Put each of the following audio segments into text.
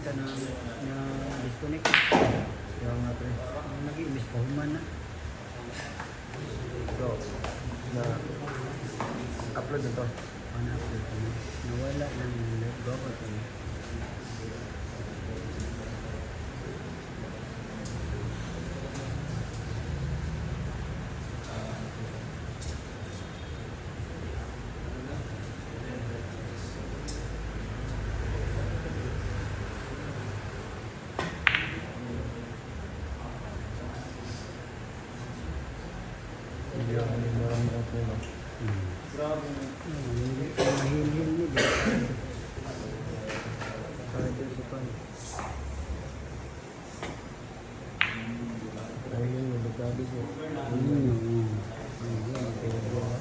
ka na, na disconnect. Kaya nga pre. Ang nag-iimbis pa human na. So, na upload na to. Ano ko na. Nawala lang yung live go ko. Hindi ako marami na po. no? Hmm. Hindi ko mahilhin ni Diyos. Pwede si Pan. Ayun yung delikado po. Hmm. Hmm. Ayun, pwede. Oh,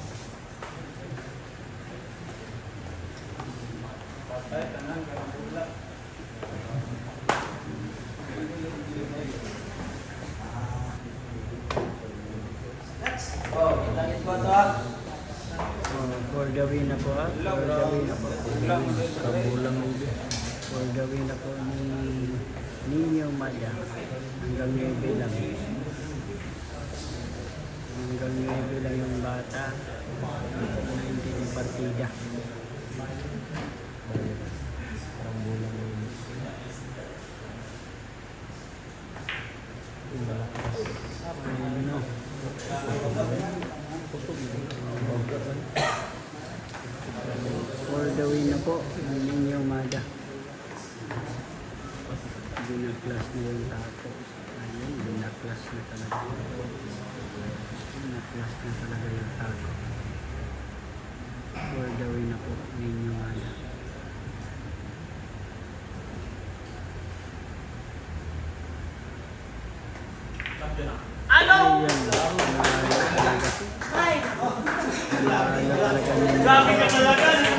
for the win na po ah. For the win na po. Kabulang hindi. For the win na po ni Nino Maya. Hanggang 9 lang. Hanggang 9 lang yung bata. Hindi yung partida. Kabulang hindi. Yung malakas. Ano? For the win na po. Ang Nino Maya. Binaklas na yung tato. Ayun, binaklas na talaga. Binaklas na talaga yung tato. For the win na po. Ano? Ayan. Nanalo talaga. Nanalo talaga. Grabe ka talaga.